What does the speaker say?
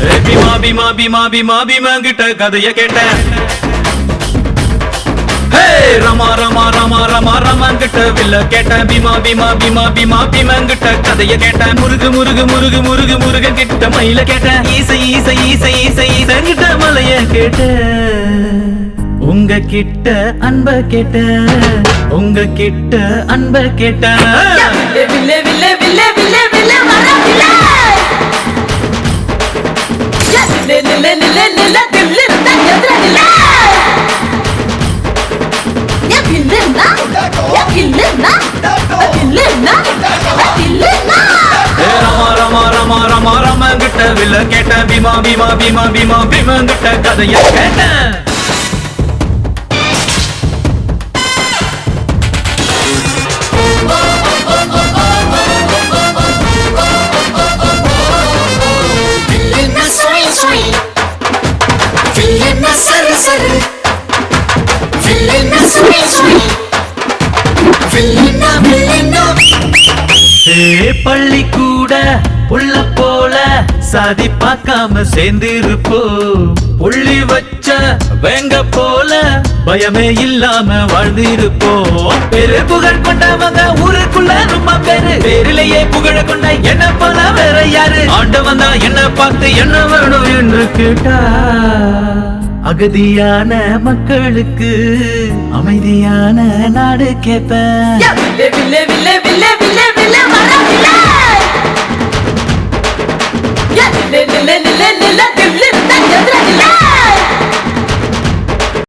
பீமா பீமா பீமா பீமா பீமா கிட்ட கதைய கேட்டேன். ஹே, ரமா ரமா ரமா ரமா ரமாங்கிட்ட வில்ல கேட்டேன். பீமா பீமா பீமா பீமா பீமாங்கிட்ட கதைய கேட்டேன். முருகு முருகு முருகு முருகு முருகன் கிட்ட மயில கேட்டேன். ஈசை ஈசை ஈசை ஈசை ஈசங்கிட்ட மலைய கேட்டேன். உங்க கிட்ட அன்ப கேட்ட உங்க கிட்ட அன்ப கேட்ட வில்ல வில்ல வில்ல வில்ல கேட்ட தில்லு இருந்தா எதிர வில்ல பீமா பீமா பீமா பீமா பீமங்கிட்ட கதைய கேட்டேன். பள்ளி கூட புள்ள போல சாதி பார்க்காம சேர்ந்திருப்போ. புள்ளி வச்ச வேங்க போல பயமே இல்லாம வாழ்ந்திருப்போம் பெரு புகழ் கொண்டவங்க ஊருக்குள்ள ரொம்ப பேரு. பேரிலேயே புகழ கொண்ட என்ன போல வேற யாரு? ஆண்டவன் தான் என்ன பார்த்து என்ன வேணும் என்று கேட்டா. அகதியான மக்களுக்கு அமைதியான நாடு கேட்பேன் யா,